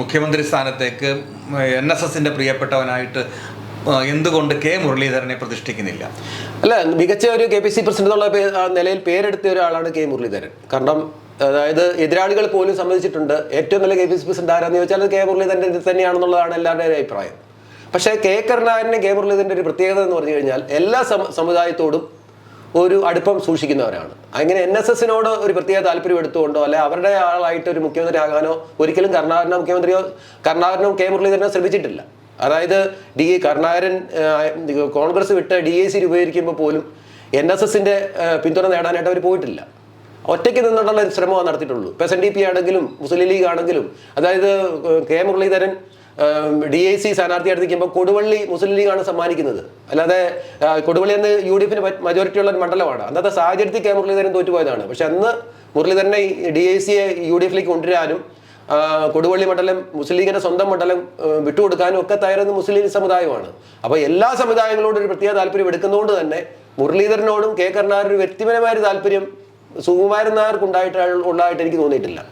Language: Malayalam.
മുഖ്യമന്ത്രി സ്ഥാനത്തേക്ക് എൻ എസ് എസിന്റെ പ്രിയപ്പെട്ടവനായിട്ട് എന്തുകൊണ്ട് കെ മുരളീധരനെ പ്രതിഷ്ഠിക്കുന്നില്ല? അല്ല മികച്ച ഒരു കെ പി സി പ്രസിഡന്റ് എന്നുള്ള നിലയിൽ പേരെടുത്ത ഒരാളാണ് കെ മുരളീധരൻ. കാരണം അതായത് എതിരാളികൾ പോലും സമ്മതിച്ചിട്ടുണ്ട്. ഏറ്റവും നല്ല കെ പി സി പ്രസിഡന്റ് ആരാന്ന് ചോദിച്ചാൽ കെ മുരളീധരൻ തന്നെയാണെന്നുള്ളതാണ് എല്ലാവരുടെയും അഭിപ്രായം. പക്ഷേ കെ കരുണാകരനെ കെ മുരളീധരന്റെ ഒരു പ്രത്യേകത എന്ന് പറഞ്ഞു കഴിഞ്ഞാൽ എല്ലാ സമുദായത്തോടും ഒരു അടുപ്പം സൂക്ഷിക്കുന്നവരാണ്. അങ്ങനെ എൻ എസ് എസിനോട് ഒരു പ്രത്യേക താല്പര്യം എടുത്തുകൊണ്ടോ അല്ലെ അവരുടെ ആളായിട്ട് ഒരു മുഖ്യമന്ത്രി ആകാനോ ഒരിക്കലും കർണാടക മുഖ്യമന്ത്രിയോ കരുണാകരനോ കെ മുരളീധരനോ ശ്രമിച്ചിട്ടില്ല. അതായത് ഡി കരുണാകരൻ കോൺഗ്രസ് വിട്ട് ഡി എ സി രൂപീകരിക്കുമ്പോൾ പോലും എൻ എസ് എസിന്റെ പിന്തുണ നേടാനായിട്ട് അവർ പോയിട്ടില്ല. ഒറ്റയ്ക്ക് നിന്നിട്ടുള്ള ശ്രമമാണ് നടത്തിയിട്ടുള്ളൂ. ഇപ്പൊ എസ് എൻ ഡി പി ആണെങ്കിലും മുസ്ലിം ലീഗ് ആണെങ്കിലും അതായത് K Muraleedharan D I C സ്ഥാനാർത്ഥിയായിട്ട് നിൽക്കുമ്പോൾ കൊടുവള്ളി മുസ്ലിം ലീഗാണ് സമ്മാനിക്കുന്നത്. അല്ലാതെ കൊടുവള്ളി എന്ന് യു ഡി എഫിന് മജോറിറ്റി ഉള്ള ഒരു മണ്ഡലമാണ്. അന്നത്തെ സാഹചര്യത്തിൽ കെ മുരളീധരൻ തോറ്റുപോയതാണ്. പക്ഷെ അന്ന് മുരളീധരനെ ഡി ഐ സിയെ യു ഡി എഫിലേക്ക് കൊണ്ടുവരാനും കൊടുവള്ളി മണ്ഡലം മുസ്ലിം ലീഗിന്റെ സ്വന്തം മണ്ഡലം വിട്ടുകൊടുക്കാനും ഒക്കെ തയ്യാറെന്ന് മുസ്ലിം ലീഗ് സമുദായമാണ്. അപ്പോൾ എല്ലാ സമുദായങ്ങളോടും ഒരു പ്രത്യേക താല്പര്യം എടുക്കുന്നതുകൊണ്ട് തന്നെ മുരളീധരനോടും കെ കരുണാകരനും വ്യക്തിപരമായ ഒരു താല്പര്യം സുകുമാരൻ നായർക്ക് ഉണ്ടായിട്ട് ഉള്ളതായിട്ട് എനിക്ക് തോന്നിയിട്ടില്ല.